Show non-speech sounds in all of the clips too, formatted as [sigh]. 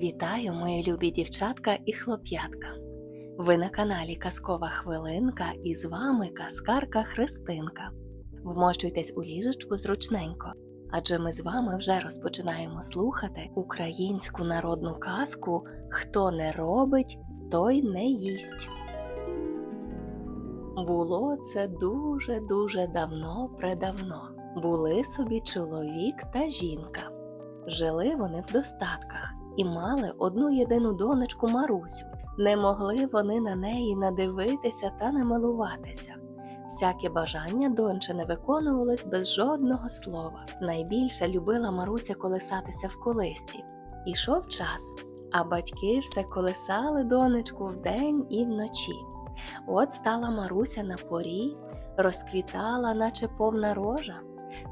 Вітаю, мої любі дівчатка і хлоп'ятка. Ви на каналі Казкова Хвилинка і з вами казкарка Христинка. Вмощуйтесь у ліжечку зручненько, адже ми з вами вже розпочинаємо слухати українську народну казку Хто не робить, той не їсть. Було це дуже-дуже давно предавно. Були собі чоловік та жінка. Жили вони в достатках і мали одну єдину донечку Марусю. Не могли вони на неї надивитися та не милуватися. Всяке бажання донче не виконувалось без жодного слова. Найбільше любила Маруся колисатися в колисці. Ішов час, а батьки все колисали донечку вдень і вночі. От стала Маруся на порі, розквітала, наче повна рожа.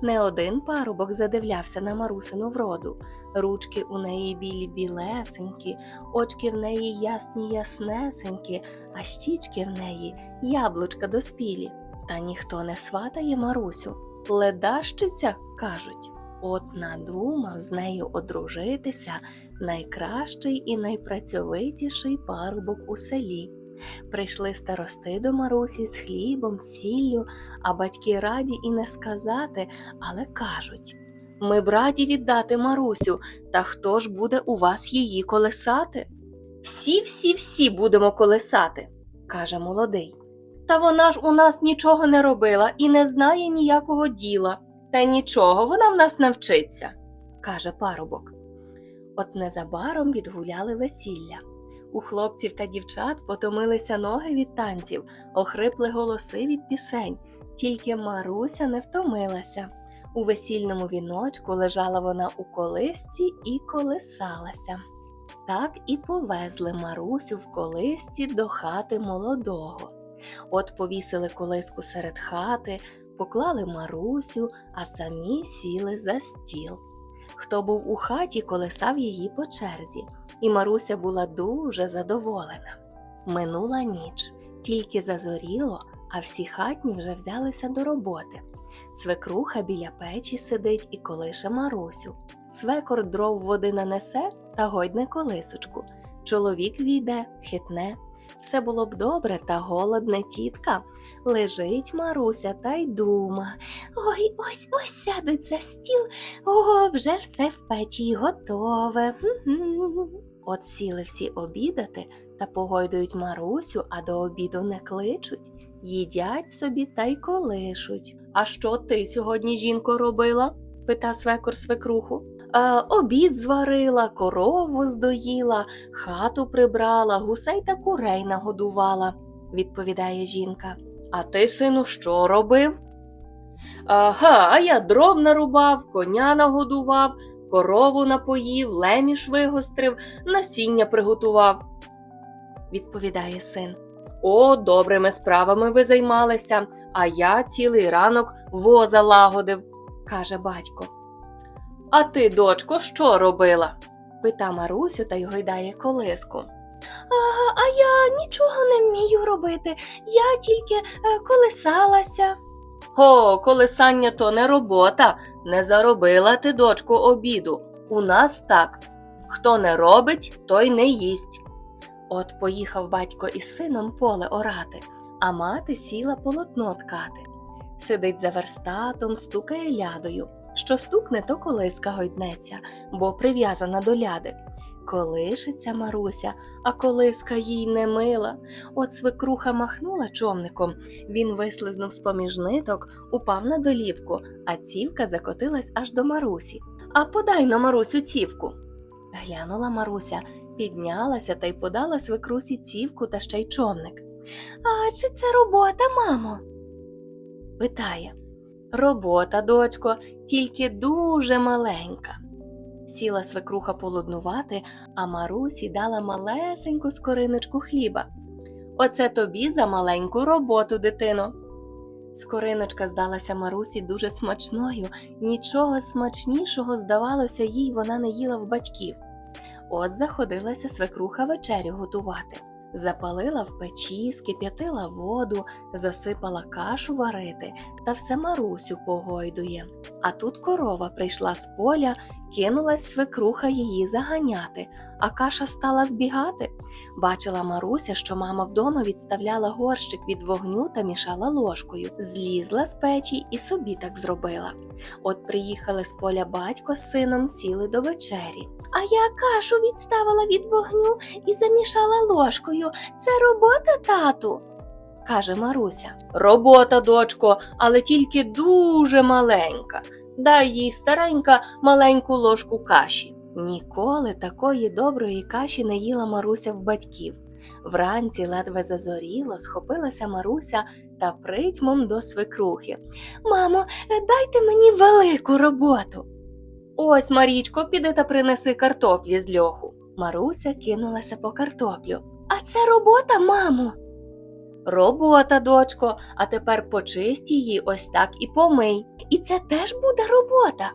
Не один парубок задивлявся на Марусину вроду. Ручки у неї білі білесенькі, очки в неї ясні яснесенькі, а щічки в неї яблучка доспілі. Та ніхто не сватає Марусю. Ледащиця, кажуть. От надумав з нею одружитися найкращий і найпрацьовитіший парубок у селі. Прийшли старости до Марусі з хлібом, сіллю, а батьки раді і не сказати, але кажуть ми б раді віддати Марусю, та хто ж буде у вас її колесати? Всі, всі, всі будемо колесати, каже молодий. Та вона ж у нас нічого не робила і не знає ніякого діла. Та нічого, вона в нас навчиться, каже парубок. От незабаром відгуляли весілля. У хлопців та дівчат потомилися ноги від танців, охрипли голоси від пісень, тільки Маруся не втомилася. У весільному віночку лежала вона у колисці і колисалася. Так і повезли Марусю в колисці до хати молодого. От повісили колиску серед хати, поклали Марусю, а самі сіли за стіл. Хто був у хаті, колисав її по черзі, і Маруся була дуже задоволена. Минула ніч, тільки зазоріло, а всі хатні вже взялися до роботи. Свекруха біля печі сидить і колише Марусю. Свекор дров води нанесе та гойдне колисочку. Чоловік війде, хитне. Все було б добре, та голодне тітка. Лежить Маруся та й дума. Ой, ось ось сядуть за стіл. О, вже все в печі готове. Хм-хм. От сіли всі обідати та погойдують Марусю, а до обіду не кличуть. Їдять собі та й колишуть. А що ти сьогодні, жінко, робила? пита свекор свекруху. «Е, обід зварила, корову здоїла, хату прибрала, гусей та курей нагодувала, відповідає жінка. А ти, сину, що робив? Ага, а я дров нарубав, коня нагодував, корову напоїв, леміш вигострив, насіння приготував, відповідає син. О, добрими справами ви займалися, а я цілий ранок воза лагодив, каже батько. А ти, дочко, що робила? пита Марусю та й гойдає колиску. А, а я нічого не вмію робити, я тільки е, колисалася. О, колисання то не робота, не заробила ти, дочку, обіду. У нас так. Хто не робить, той не їсть. От поїхав батько із сином поле орати, а мати сіла полотно ткати. Сидить за верстатом, стукає лядою. Що стукне, то колиска гойднеться, бо прив'язана до ляди. Колишиться Маруся, а колиска їй не мила. От свекруха махнула човником. Він вислизнув з-поміж ниток, упав на долівку, а цівка закотилась аж до Марусі. А подай на Марусю цівку. Глянула Маруся, піднялася та й подала свекрусі цівку та ще й човник. А чи це робота, мамо? питає. Робота, дочко, тільки дуже маленька. Сіла свекруха полуднувати, а Марусі дала малесеньку скориночку хліба. Оце тобі за маленьку роботу, дитино. Скориночка здалася Марусі дуже смачною, нічого смачнішого, здавалося, їй вона не їла в батьків. От заходилася свекруха вечерю готувати. Запалила в печі, скип'ятила воду, засипала кашу варити та все Марусю погойдує. А тут корова прийшла з поля Кинулась свекруха її заганяти, а каша стала збігати. Бачила Маруся, що мама вдома відставляла горщик від вогню та мішала ложкою. Злізла з печі і собі так зробила. От приїхали з поля батько з сином, сіли до вечері. А я кашу відставила від вогню і замішала ложкою. Це робота, тату? каже Маруся. Робота, дочко, але тільки дуже маленька. Дай їй старенька маленьку ложку каші. Ніколи такої доброї каші не їла Маруся в батьків. Вранці ледве зазоріло, схопилася Маруся та притьмом до свекрухи. Мамо, дайте мені велику роботу. Ось, Марічко, піди та принеси картоплі з льоху. Маруся кинулася по картоплю. А це робота, мамо. Робота, дочко, а тепер почисть її ось так і помий. І це теж буде робота.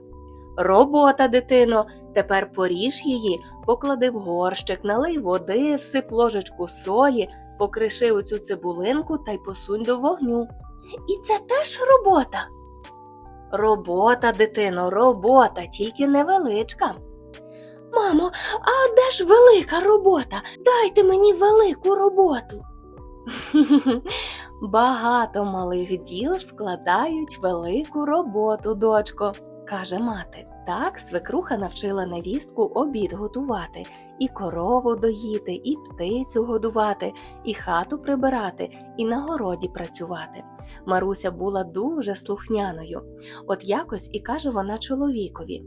Робота, дитино, тепер поріж її, поклади в горщик, налий води, всип ложечку солі, покриши оцю цибулинку та й посунь до вогню. І це теж робота. Робота, дитино, робота, тільки невеличка. Мамо, а де ж велика робота? Дайте мені велику роботу. [laughs] Багато малих діл складають велику роботу, дочко, каже мати. Так свекруха навчила невістку обід готувати, і корову доїти, і птицю годувати, і хату прибирати, і на городі працювати. Маруся була дуже слухняною. От якось і каже вона чоловікові: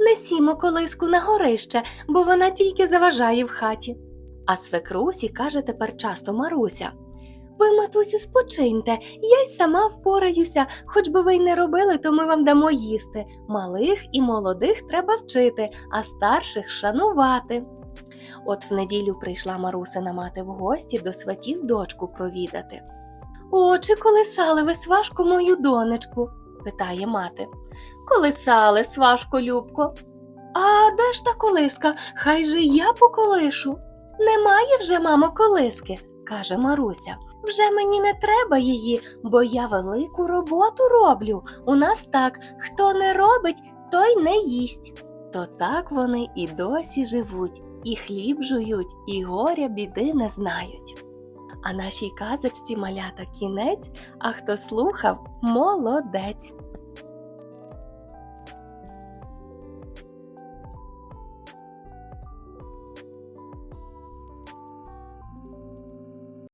Несімо колиску на горище, бо вона тільки заважає в хаті. А свекрусі каже тепер часто Маруся. Ви, матусю, спочиньте, я й сама впораюся, хоч би ви й не робили, то ми вам дамо їсти. Малих і молодих треба вчити, а старших шанувати. От в неділю прийшла Марусина мати в гості до сватів дочку провідати. О, чи колисали ви сважку мою донечку? питає мати. Колисали, сважко Любко. А де ж та колиска? Хай же я поколишу. Немає вже, мамо, колиски, каже Маруся. Вже мені не треба її, бо я велику роботу роблю. У нас так, хто не робить, той не їсть. То так вони і досі живуть, і хліб жують, і горя біди не знають. А нашій казочці малята кінець, а хто слухав, молодець.